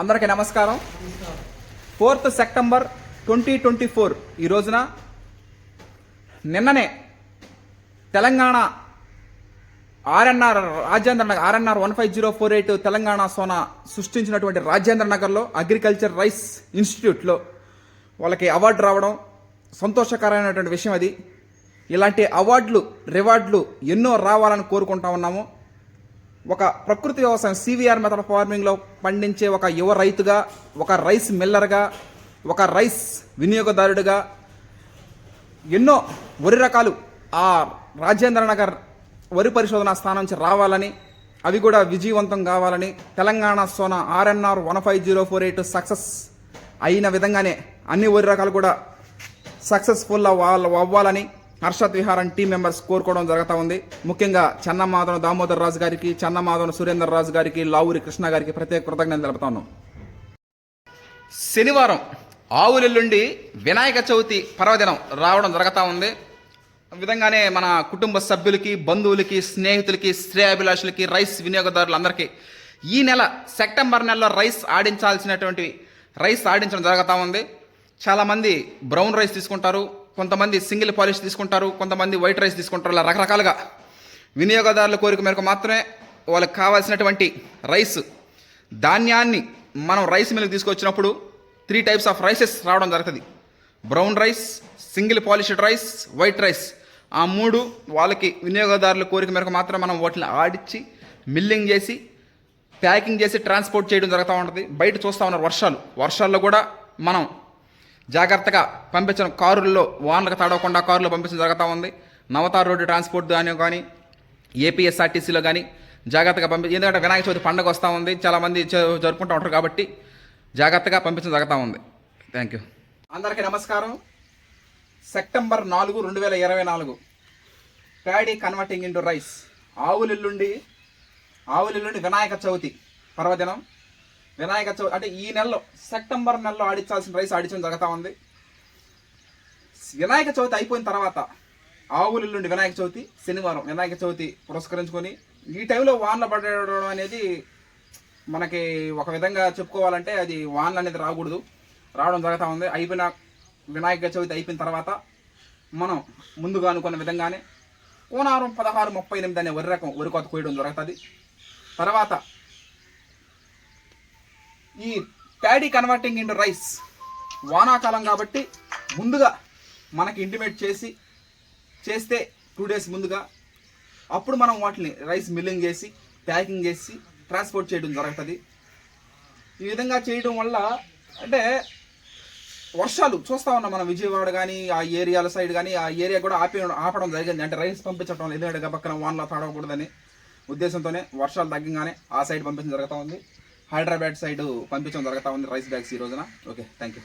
అందరికీ నమస్కారం. Fourth September twenty twenty four ఈ రోజున నిన్ననే Telangana RNR Rajendra Nagar RNR one five zero four eight Telangana Sona సృష్టించినటువంటి రాజేంద్ర నగర్లో అగ్రికల్చర్ రైస్ ఇన్స్టిట్యూట్లో వాళ్ళకి అవార్డు రావడం సంతోషకరమైనటువంటి విషయం అది. ఇలాంటి అవార్డులు రివార్డులు ఎన్నో రావాలని కోరుకుంటా ఉన్నాము. ఒక ప్రకృతి వ్యవసాయం సివిఆర్ మెథడ్ ఫార్మింగ్లో పండించే ఒక యువ రైతుగా ఒక రైస్ మిల్లర్గా ఒక రైస్ వినియోగదారుడిగా ఎన్నో వరి రకాలు ఆ రాజేంద్ర నగర్ వరి పరిశోధన స్థానం నుంచి రావాలని అవి కూడా విజయవంతం కావాలని Telangana Sona RNR one five zero four eight success అయిన విధంగానే అన్ని వరి రకాలు కూడా సక్సెస్ఫుల్ అవ్వాలని హర్షత్ విహారం టీం మెంబర్స్ కోరుకోవడం జరుగుతూ ఉంది. ముఖ్యంగా చెన్నమాధవ దామోదర్ రాజు గారికి చెన్నమాధవ సురేందర్ రాజు గారికి లావూరి కృష్ణ గారికి ప్రత్యేక కృతజ్ఞతలు తెలుపుతా ఉన్నాం. శనివారం ఆవులెల్లుండి వినాయక చవితి పర్వదినం రావడం జరుగుతూ ఉంది. విధంగానే మన కుటుంబ సభ్యులకి బంధువులకి స్నేహితులకి శ్రేయాభిలాషులకి రైస్ వినియోగదారులందరికీ ఈ నెల సెప్టెంబర్ నెలలో రైస్ ఆడించాల్సినటువంటి రైస్ ఆడించడం జరుగుతూ ఉంది. చాలామంది బ్రౌన్ రైస్ తీసుకుంటారు. కొంతమంది సింగిల్ పాలిష్ తీసుకుంటారు కొంతమంది వైట్ రైస్ తీసుకుంటారు ఇలా రకరకాలుగా. వినియోగదారుల కోరిక మేరకు మాత్రమే వాళ్ళకి కావాల్సినటువంటి రైస్ ధాన్యాన్ని మనం రైస్ మిల్కి తీసుకొచ్చినప్పుడు త్రీ టైప్స్ ఆఫ్ రైసెస్ రావడం జరుగుతుంది. Brown rice single polished rice white rice. ఆ మూడు వాళ్ళకి వినియోగదారుల కోరిక మేరకు మాత్రం మనం వాటిని ఆడిచ్చి మిల్లింగ్ చేసి ప్యాకింగ్ చేసి ట్రాన్స్పోర్ట్ చేయడం జరుగుతూ ఉంటుంది. బయట చూస్తూ ఉన్నారు వర్షాలు. వర్షాల్లో కూడా మనం జాగ్రత్తగా పంపించడం కారుల్లో వానలకు తడవకుండా కారులో పంపించడం జరుగుతూ ఉంది. నవతార్ రోడ్డు ట్రాన్స్పోర్ట్ కానీ కానీ ఏపీఎస్ఆర్టీసీలో కానీ జాగ్రత్తగా పంపి ఎందుకంటే వినాయక చవితి పండుగ వస్తూ ఉంది. చాలామంది జరుపుకుంటూ ఉంటారు కాబట్టి జాగ్రత్తగా పంపించడం జరుగుతూ ఉంది. Thank you. అందరికీ నమస్కారం. సెప్టెంబర్ నాలుగు రెండు వేల ఇరవై నాలుగు. Paddy converting into rice. ఆవులెల్లుండి ఆవులెల్లుండి వినాయక చవితి పర్వదినం. వినాయక చవితి అంటే ఈ నెలలో సెప్టెంబర్ నెలలో ఆడించాల్సిన రైస్ ఆడించడం జరుగుతూ ఉంది. వినాయక చవితి అయిపోయిన తర్వాత ఆవులెల్లుండి వినాయక చవితి శనివారం వినాయక చవితి పురస్కరించుకొని ఈ టైంలో వానలు పడడం అనేది మనకి ఒక విధంగా చెప్పుకోవాలంటే అది వానలు అనేది రాకూడదు. రావడం జరుగుతూ ఉంది. అయిపోయిన వినాయక చవితి అయిపోయిన తర్వాత మనం ముందుగా అనుకున్న విధంగానే కోనారం పదహారు ముప్పై ఎనిమిది అనే వరి రకం వరి కోత కోయడం జరుగుతుంది. తర్వాత ఈ ప్యాడీ కన్వర్టింగ్ ఇంటూ రైస్ వానాకాలం కాబట్టి ముందుగా మనకి ఇంటిమేట్ చేసి చేస్తే టూ డేస్ ముందుగా అప్పుడు మనం వాటిని రైస్ మిల్లింగ్ చేసి ప్యాకింగ్ చేసి ట్రాన్స్పోర్ట్ చేయడం జరుగుతుంది. ఈ విధంగా చేయడం వల్ల అంటే వర్షాలు చూస్తా ఉన్నాం మనం విజయవాడ కానీ ఆ ఏరియాల సైడ్ కానీ ఆ ఏరియా కూడా ఆపి ఆపడం జరిగింది. అంటే రైస్ పంపించడం ఎందుకంటే పక్కన వానలో తాడకూడదని ఉద్దేశంతోనే వర్షాలు తగ్గంగానే ఆ సైడ్ పంపించడం జరుగుతూ ఉంది. హైదరాబాద్ సైడ్ పంపించడం జరుగుతూ ఉంది రైస్ బ్యాగ్స్ ఈ రోజున. Okay thank you